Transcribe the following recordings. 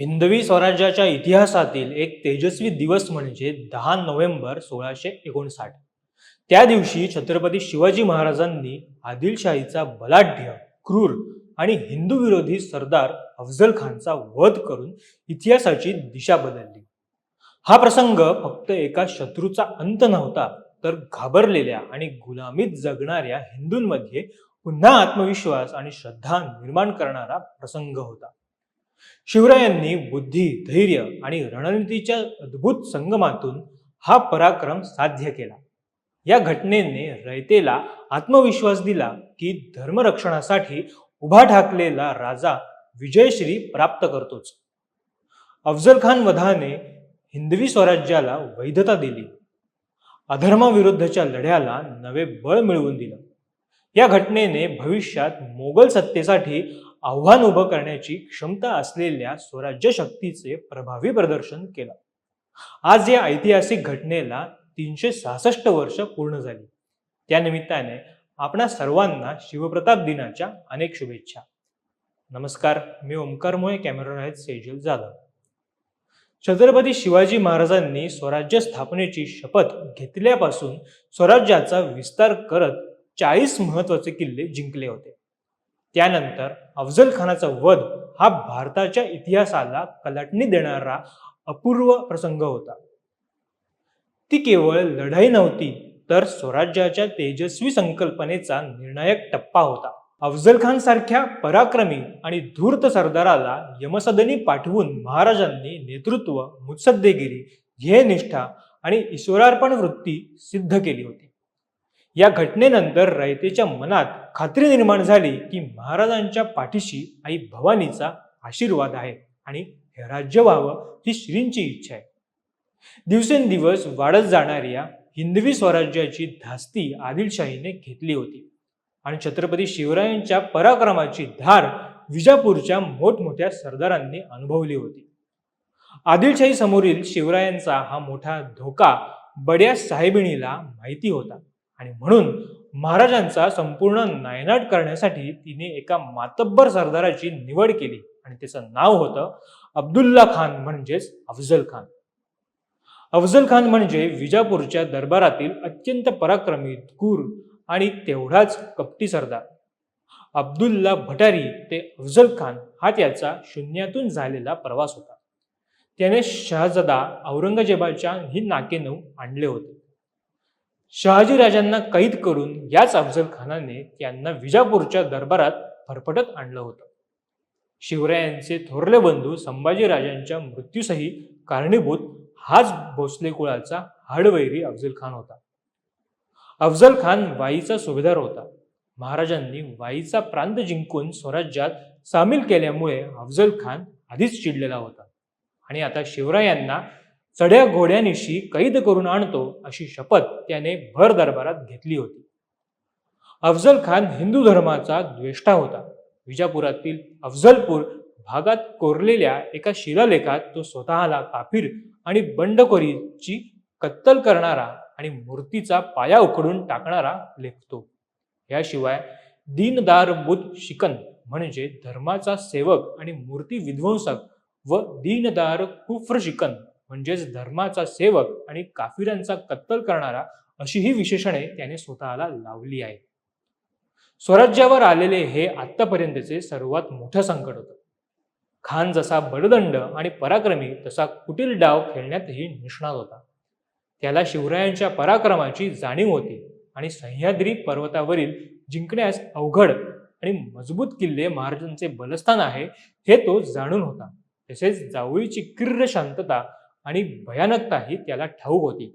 हिंदवी स्वराज्याच्या इतिहासातील एक तेजस्वी दिवस म्हणजे दहा नोव्हेंबर सोळाशे एकोणसाठ. त्या दिवशी छत्रपती शिवाजी महाराजांनी आदिलशाहीचा बलाढ्य क्रूर आणि हिंदू विरोधी सरदार अफजल खानचा वध करून इतिहासाची दिशा बदलली. हा प्रसंग फक्त एका शत्रूचा अंत नव्हता तर घाबरलेल्या आणि गुलामीत जगणाऱ्या हिंदूंमध्ये पुन्हा आत्मविश्वास आणि श्रद्धा निर्माण करणारा प्रसंग होता. शिवरायांनी बुद्धी धैर्य आणि रणनीतीच्या अद्भुत संगमातून हा पराक्रम साध्य केला. या घटनेने रयतेला आत्मविश्वास दिला की धर्मरक्षणासाठी उभा ठाकलेला राजा विजयश्री प्राप्त करतोच. अफजल खान वधाने हिंदवी स्वराज्याला वैधता दिली. अधर्माविरुद्धच्या लढ्याला नवे बळ मिळवून दिलं. या घटनेने भविष्यात मोगल सत्तेसाठी आव्हान उभं करण्याची क्षमता असलेल्या स्वराज्य शक्तीचे प्रभावी प्रदर्शन केलं. आज या ऐतिहासिक घटनेला तीनशे सहासष्ट वर्ष पूर्ण झाली. त्यानिमित्ताने आपणा सर्वांना शिवप्रताप दिनाच्या अनेक शुभेच्छा. नमस्कार मी ओमकार मोये कॅमेरा आहेत सेजल जाधव. छत्रपती शिवाजी महाराजांनी स्वराज्य स्थापनेची शपथ घेतल्यापासून स्वराज्याचा विस्तार करत चाळीस महत्त्वाचे किल्ले जिंकले होते. त्यानंतर अफजल खानाचा वध हा भारताच्या इतिहासाला कलाटणी देणारा अपूर्व प्रसंग होता. ती केवळ लढाई नव्हती तर स्वराज्याच्या तेजस्वी संकल्पनेचा निर्णायक टप्पा होता. अफजल खान सारख्या पराक्रमी आणि धूर्त सरदाराला यमसदनी पाठवून महाराजांनी नेतृत्व मुत्सद्देगिरी ध्येयनिष्ठा आणि ईश्वरार्पण वृत्ती सिद्ध केली होती. या घटनेनंतर रयतेच्या मनात खात्री निर्माण झाली की महाराजांच्या पाठीशी आई भवानीचा आशीर्वाद आहे आणि हे राज्य व्हावं ही श्रींची इच्छा आहे. दिवसेंदिवस वाढत जाणाऱ्या हिंदवी स्वराज्याची धास्ती आदिलशाहीने घेतली होती आणि छत्रपती शिवरायांच्या पराक्रमाची धार विजापूरच्या मोठमोठ्या सरदारांनी अनुभवली होती. आदिलशाही समोरील शिवरायांचा हा मोठा धोका बड्या साहेबिणीला माहिती होता आणि म्हणून महाराजांचा संपूर्ण नायनाट करण्यासाठी तिने एका मातब्बर सरदाराची निवड केली आणि त्याचं नाव होतं अब्दुल्ला खान म्हणजेच अफजल खान. अफजल खान म्हणजे विजापूरच्या दरबारातील अत्यंत पराक्रमी गुर आणि तेवढाच कपटी सरदार. अब्दुल्ला भटारी ते अफजल खान हा त्याचा शून्यातून झालेला प्रवास होता. त्याने शहाजदा औरंगजेबाच्या ही नाकेनऊ आणले होते. शहाजी राजांना कैद करून याच अफजल खानाने त्यांना विजापूरच्या दरबारात फरफटत आणलं होतं. शिवरायांचे थोरले बंधू संभाजी राजांच्या मृत्यूसही कारणीभूत हाच भोसले कुळाचा हाडवैरी अफजल खान होता. अफजल खान वाईचा सुभेदार होता. महाराजांनी वाईचा प्रांत जिंकून स्वराज्यात सामील केल्यामुळे अफजल खान आधीच चिडलेला होता. आणि आता शिवरायांना चढ्या घोड्यानिशी कैद करून आणतो अशी शपथ त्याने भर दरबारात घेतली होती. अफजल खान हिंदू धर्माचा द्वेष्टा होता. विजापुरातील अफजलपूर भागात कोरलेल्या एका शिलालेखात तो स्वतःला काफीर आणि बंडखोरीची कत्तल करणारा आणि मूर्तीचा पाया उखडून टाकणारा लेखतो. याशिवाय दीनदार बुद्ध शिकन म्हणजे धर्माचा सेवक आणि मूर्ती विध्वंसक व दीनदार कुफ्र शिकन म्हणजेच धर्माचा सेवक आणि काफिरांचा कत्तल करणारा अशी ही विशेषणे त्याने स्वतःला लावली आहेत स्वराज्यावर आलेले हे आत्तापर्यंतचे सर्वात मोठं संकट होतं. खान जसा बडदंड आणि पराक्रमी तसा कुटील डाव खेळण्यातही निष्णात होता. त्याला शिवरायांच्या पराक्रमाची जाणीव होती आणि सह्याद्री पर्वतावरील जिंकण्यास अवघड आणि मजबूत किल्ले महाराजांचे बलस्थान आहे हे तो जाणून होता. तसेच जावळीची किर्र शांतता आणि भयानकताही त्याला ठाऊक होती.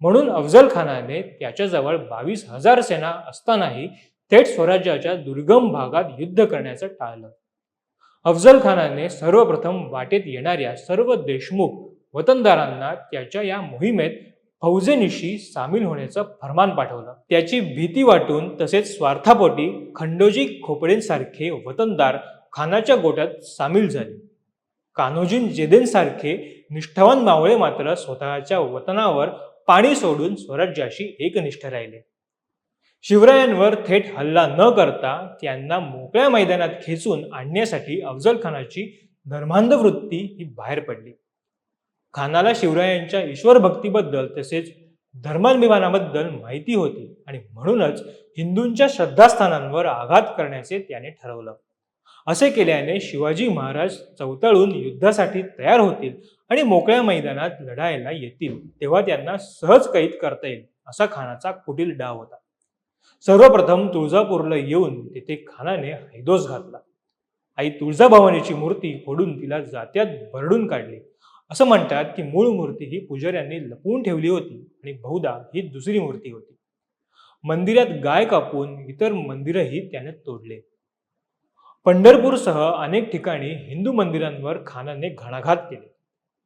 म्हणून अफजल खानाने त्याच्याजवळ बावीस हजार सेना असतानाही थेट स्वराज्याच्या दुर्गम भागात युद्ध करण्याचं टाळलं. अफजल खानाने सर्वप्रथम वाटेत येणाऱ्या सर्व देशमुख वतनदारांना त्याच्या या मोहिमेत फौजेनिशी सामील होण्याचं फरमान पाठवलं. त्याची भीती वाटून तसेच स्वार्थापोटी खंडोजी खोपडेंसारखे वतनदार खानाच्या गोट्यात सामील झाले. कान्होजीन जेदेंसारखे निष्ठावान मावळे मात्र स्वतःच्या वतनावर पाणी सोडून स्वराज्याशी एकनिष्ठ राहिले. शिवरायांवर थेट हल्ला न करता त्यांना मोकळ्या मैदानात खेचून आणण्यासाठी अफजल खानाची धर्मांध वृत्ती ही बाहेर पडली. खानाला शिवरायांच्या ईश्वर भक्तीबद्दल तसेच धर्माभिमानाबद्दल माहिती होती आणि म्हणूनच हिंदूंच्या श्रद्धास्थानांवर आघात करण्याचे त्याने ठरवलं. असे केल्याने शिवाजी महाराज चौताळून युद्धासाठी तयार होतील आणि मोकळ्या मैदानात लढायला येतील तेव्हा त्यांना सहज कैद करता येईल असा खानाचा कुटील डाव होता. सर्वप्रथम तुळजापूरला येऊन तिथे खानाने हैदोस घातला. आई तुळजाभवानीची मूर्ती फोडून तिला जात्यात भरडून काढली. असं म्हणतात की मूळ मूर्ती ही पुजाऱ्यांनी लपवून ठेवली होती आणि बहुधा ही दुसरी मूर्ती होती. मंदिरात गाय कापून इतर मंदिरही त्याने तोडले. पंढरपूरसह अनेक ठिकाणी हिंदू मंदिरांवर खानाने घणाघात केले.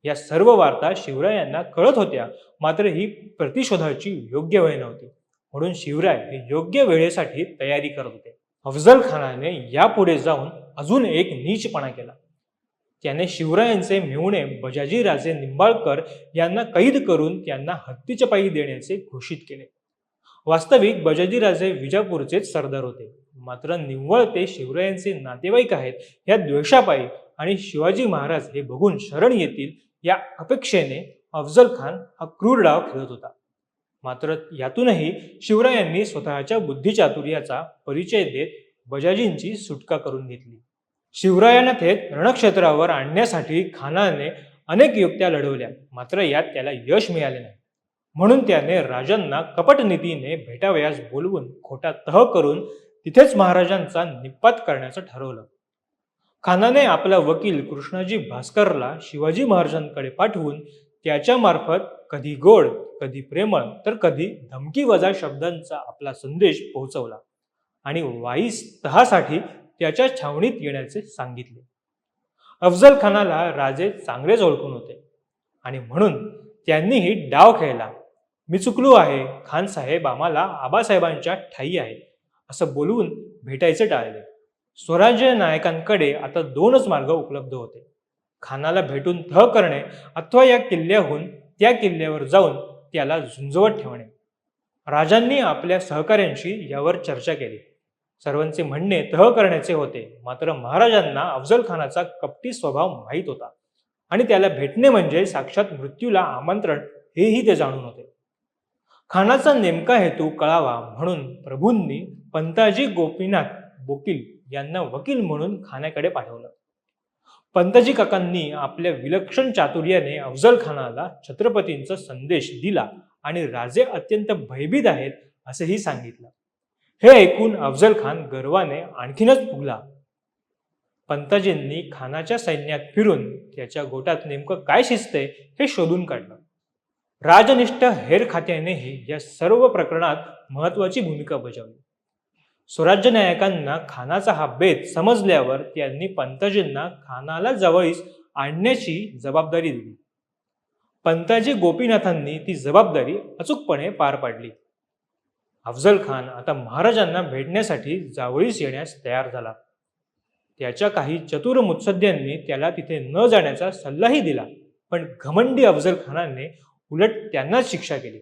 या सर्व वार्ता शिवरायांना कळत होत्या मात्र ही प्रतिशोधाची योग्य वेळ नव्हती. म्हणून शिवराय हे योग्य वेळेसाठी तयारी करत होते. अफजल खानाने यापुढे जाऊन अजून एक नीचपणा केला. त्याने शिवरायांचे मेहुणे बजाजीराजे निंबाळकर यांना कैद करून त्यांना हत्तीच्या पायी देण्याचे घोषित केले. वास्तविक बजाजीराजे विजापूरचेच सरदार होते. मात्र निव्वळ ते शिवरायांचे नातेवाईक आहेत. या द्वेषापायी आणि शिवाजी महाराज हे बघून शरण येतील या अपेक्षेने अफजल खान हा क्रूर डाव खेळत होता. मात्र यातूनही शिवरायांनी स्वतःच्या बुद्धिचातुर्याचा परिचय देत बजाजींची सुटका करून घेतली. शिवरायांना थेट रणक्षेत्रावर आणण्यासाठी खानाने अनेक युक्त्या लढवल्या मात्र यात त्याला यश मिळाले नाही. म्हणून त्याने राजांना कपटनीतीने भेटावयास बोलवून खोटा तह करून तिथेच महाराजांचा निपात करण्याचं ठरवलं. खानाने आपला वकील कृष्णाजी भास्करला शिवाजी महाराजांकडे पाठवून त्याच्यामार्फत कधी गोड कधी प्रेमळ तर कधी धमकी वजा शब्दांचा आपला संदेश पोहोचवला आणि वाईस तहासाठी त्याच्या छावणीत येण्याचे सांगितले. अफजल खानाला राजे चांगलेच ओळखून होते आणि म्हणून त्यांनीही डाव खेळला. मी चुकलो आहे. खान साहेब आम्हाला आबासाहेबांच्या ठाई आहे असं बोलवून भेटायचे टाळले. स्वराज्य नायकांकडे आता दोनच मार्ग उपलब्ध होते. खानाला भेटून तह करणे अथवा या किल्ल्याहून त्या किल्ल्यावर जाऊन त्याला झुंजवत ठेवणे. राजांनी आपल्या सहकाऱ्यांशी यावर चर्चा केली. सर्वांचे म्हणणे तह करण्याचे होते. मात्र महाराजांना अफजल खानाचा कपटी स्वभाव माहीत होता. आणि त्याला भेटणे म्हणजे साक्षात मृत्यूला आमंत्रण हेही ते जाणून होते. खानाचा नेमका हेतू कळावा म्हणून प्रभूंनी पंताजी गोपीनाथ बोकील यांना वकील म्हणून खानाकडे पाठवलं. पंताजी काकांनी आपल्या विलक्षण चातुर्याने अफजल खानाला छत्रपतींचा संदेश दिला आणि राजे अत्यंत भयभीत आहेत असेही सांगितलं. हे ऐकून अफजल खान गर्वाने आणखीनच फुगला. पंताजींनी खानाच्या सैन्यात फिरून त्याच्या गोटात नेमकं काय शिजतंय हे शोधून काढलं. राजनिष्ठ हेर खात्यानेही या सर्व प्रकरणात महत्वाची भूमिका बजावली. स्वराज्य नायकांना खानाचा हा बेत समजल्यावर त्यांनी पंताजींना खानाला जवळीस आणण्याची जबाबदारी दिली. पंताजी गोपीनाथांनी ती जबाबदारी अचूकपणे पार पाडली. अफजल खान आता महाराजांना भेटण्यासाठी जावळीस येण्यास तयार झाला. त्याच्या काही चतुर मुत्सद्यांनी त्याला तिथे न जाण्याचा सल्लाही दिला पण घमंडी अफजल खानाने उलट त्यांनाच शिक्षा केली.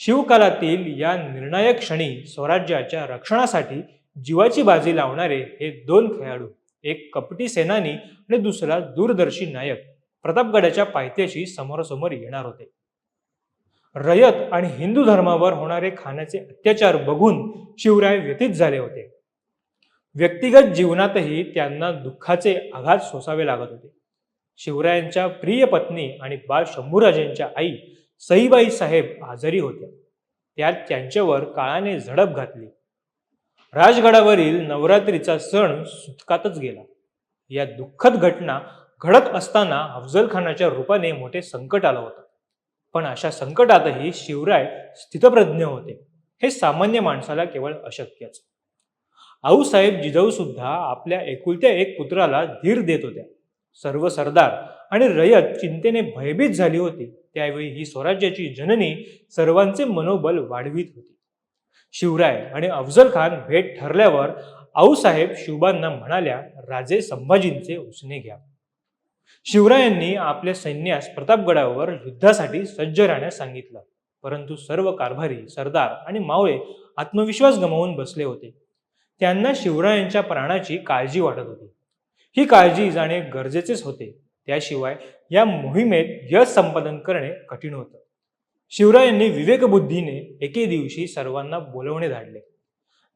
शिवकालातील या निर्णायक क्षणी स्वराज्याच्या रक्षणासाठी जीवाची बाजी लावणारे हे दोन खेळाडू एक कपटी सेनानी आणि दुसरा दूरदर्शी नायक प्रतापगडाच्या पायथ्याशी समोरासमोर येणार होते. रयत आणि हिंदू धर्मावर होणारे खाण्याचे अत्याचार बघून शिवराय व्यतीत झाले होते. व्यक्तिगत जीवनातही त्यांना दुःखाचे आघात सोसावे लागत होते. शिवरायांच्या प्रिय पत्नी आणि बाळ शंभूराजेंच्या आई सईबाई साहेब आजारी होत्या त्यात त्यांच्यावर काळाने झडप घातली. राजगडावरील नवरात्रीचा सण सुतकातच गेला. या दुःखद घटना घडत असताना अफजल खानाच्या रूपाने मोठे संकट आलं होतं. पण अशा संकटातही शिवराय स्थितप्रज्ञ होते. हे सामान्य माणसाला केवळ अशक्यच. आऊसाहेब जिजाऊ सुद्धा आपल्या एकुलत्या एक पुत्राला धीर देत होत्या. सर्व सरदार आणि रयत चिंतेने भयभीत झाली होती. त्यावेळी ही स्वराज्याची जननी सर्वांचे मनोबल वाढवीत होती. शिवराय आणि अफजल खान भेट ठरल्यावर आऊसाहेब शिवबांना म्हणाल्या राजे संभाजींचे उसने घ्या. शिवरायांनी आपल्या सैन्यास प्रतापगडावर युद्धासाठी सज्ज राहण्यास सांगितलं. परंतु सर्व कारभारी सरदार आणि मावळे आत्मविश्वास गमावून बसले होते. त्यांना शिवरायांच्या प्राणाची काळजी वाटत होती. ही काळजी जाणे गरजेचेच होते. त्याशिवाय या मोहिमेत यश संपादन करणे कठीण होतं. शिवरायांनी विवेकबुद्धीने एके दिवशी सर्वांना बोलवणे धाडले.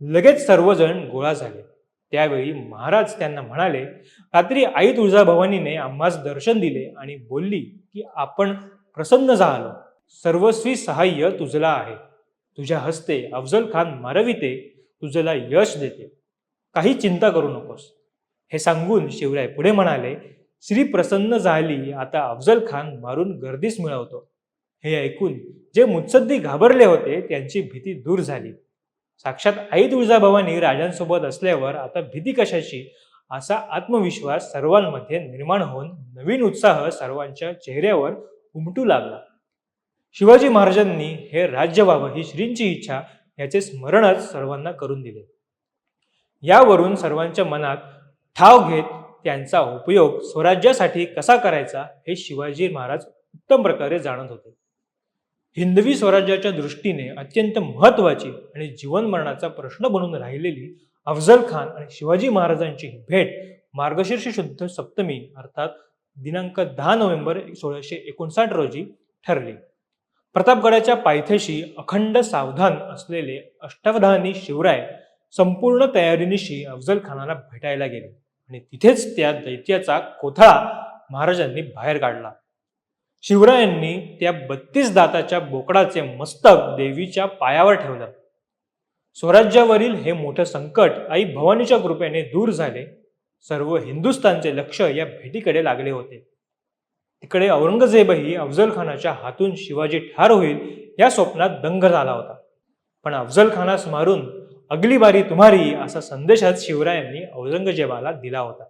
लगेच सर्वजण गोळा झाले. त्यावेळी महाराज त्यांना म्हणाले रात्री आई तुळजाभवानीने आम्हास दर्शन दिले आणि बोलली की आपण प्रसन्न झालो. सर्वस्वी सहाय्य तुझला आहे. तुझ्या हस्ते अफजल खान मारविते तुझला यश देते. काही चिंता करू नकोस. हे सांगून शिवराय पुढे म्हणाले श्री प्रसन्न झाली. आता अफजल खान मारून गर्दीस मिळवतो. हे ऐकून जे मुत्सद्दी घाबरले होते त्यांची भीती दूर झाली. साक्षात आई तुळजाभवानी राजांसोबत असल्यावर आता भीती कशाची? असा आत्मविश्वास सर्वांमध्ये निर्माण होऊन नवीन उत्साह सर्वांच्या चेहऱ्यावर उमटू लागला. शिवाजी महाराजांनी हे राज्य व्हावं ही श्रींची इच्छा याचे स्मरणच सर्वांना करून दिले. यावरून सर्वांच्या मनात ठाव घेत त्यांचा उपयोग स्वराज्यासाठी कसा करायचा हे शिवाजी महाराज उत्तम प्रकारे जाणत होते. हिंदवी स्वराज्याच्या दृष्टीने अत्यंत महत्वाची आणि जीवन मरणाचा प्रश्न बनून राहिलेली अफजल खान आणि शिवाजी महाराजांची भेट मार्गशीर्ष शुद्ध सप्तमी अर्थात दिनांक दहा नोव्हेंबर सोळाशे एकोणसाठ रोजी ठरली. प्रतापगडाच्या पायथ्याशी अखंड सावधान असलेले अष्टावधानी शिवराय संपूर्ण तयारीनिशी अफजल खानाला भेटायला गेले. आणि तिथेच त्या दैत्याचा कोथळा महाराजांनी बाहेर काढला. शिवरायांनी त्या बत्तीस दाताच्या बोकडाचे मस्तक देवीच्या पायावर ठेवलं. स्वराज्यावरील हे मोठं संकट आई भवानीच्या कृपेने दूर झाले. सर्व हिंदुस्थानचे लक्ष या भेटीकडे लागले होते. तिकडे औरंगजेबही अफजल खानाच्या हातून शिवाजी ठार होईल या स्वप्नात दंग झाला होता. पण अफजल खानास मारून अगली बारी तुम्हारी असा संदेशच शिवरायांनी औरंगजेबाला दिला होता.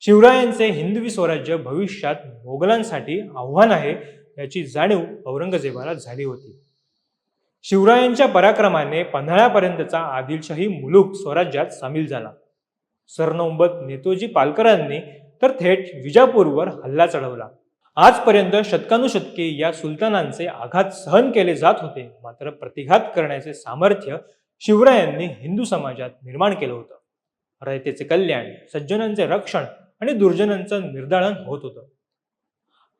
शिवरायांचे हिंदवी स्वराज्य भविष्यात मोगलांसाठी आव्हान आहे याची जाणीव औरंगजेबाला झाली होती. शिवरायांच्या पराक्रमाने पन्हाळ्यापर्यंतचा आदिलशाही मुलूक स्वराज्यात सामील झाला. सरनौबत नेतोजी पालकरांनी तर थेट विजापूरवर हल्ला चढवला. आजपर्यंत शतकानुशतके या सुलतानांचे आघात सहन केले जात होते. मात्र प्रतिघात करण्याचे सामर्थ्य शिवरायांनी हिंदू समाजात निर्माण केलं होतं. रयतेचे कल्याण सज्जनांचे रक्षण आणि दुर्जनांचं निर्धारण होत होतं.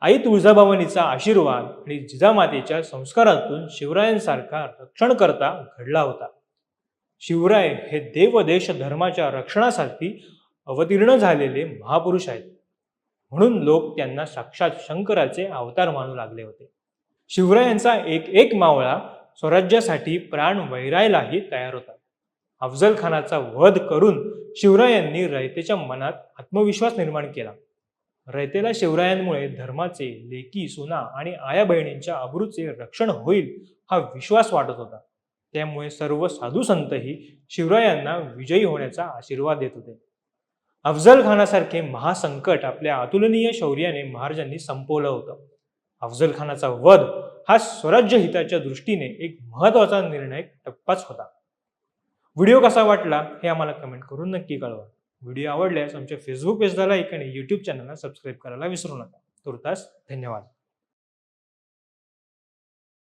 आई तुळजाभवानीचा आशीर्वाद आणि जिजामातेच्या संस्कारातून शिवरायांसारखा रक्षणकर्ता घडला होता. शिवराय हे देव देश धर्माच्या रक्षणासाठी अवतीर्ण झालेले महापुरुष आहेत. म्हणून लोक त्यांना साक्षात शंकराचे अवतार मानू लागले होते. शिवरायांचा एक एक मावळा स्वराज्यासाठी प्राण वैरायलाही तयार होता अफजल खानाचा वध करून शिवरायांनी रयतेच्या मनात आत्मविश्वास निर्माण केला. रयतेला शिवरायांमुळे धर्माचे लेकी सुना आणि आया बहिणींच्या अब्रूचे रक्षण होईल हा विश्वास वाटत होता. त्यामुळे सर्व साधू संतही शिवरायांना विजयी होण्याचा आशीर्वाद देत होते. अफजल खानासारखे महासंकट आपल्या अतुलनीय शौर्याने महाराजांनी संपवलं होतं. अफजल खानाचा वध हा स्वराज्य हिताच्या दृष्टीने एक महत्त्वाचा निर्णय टप्पाच होता. व्हिडिओ कसा वाटला हे आम्हाला कमेंट करून नक्की कळवा. व्हिडिओ आवडल्यास आमच्या फेसबुक पेजला लाईक आणि यूट्यूब चॅनलला सबस्क्राईब करायला विसरू नका. तुर्तास धन्यवाद.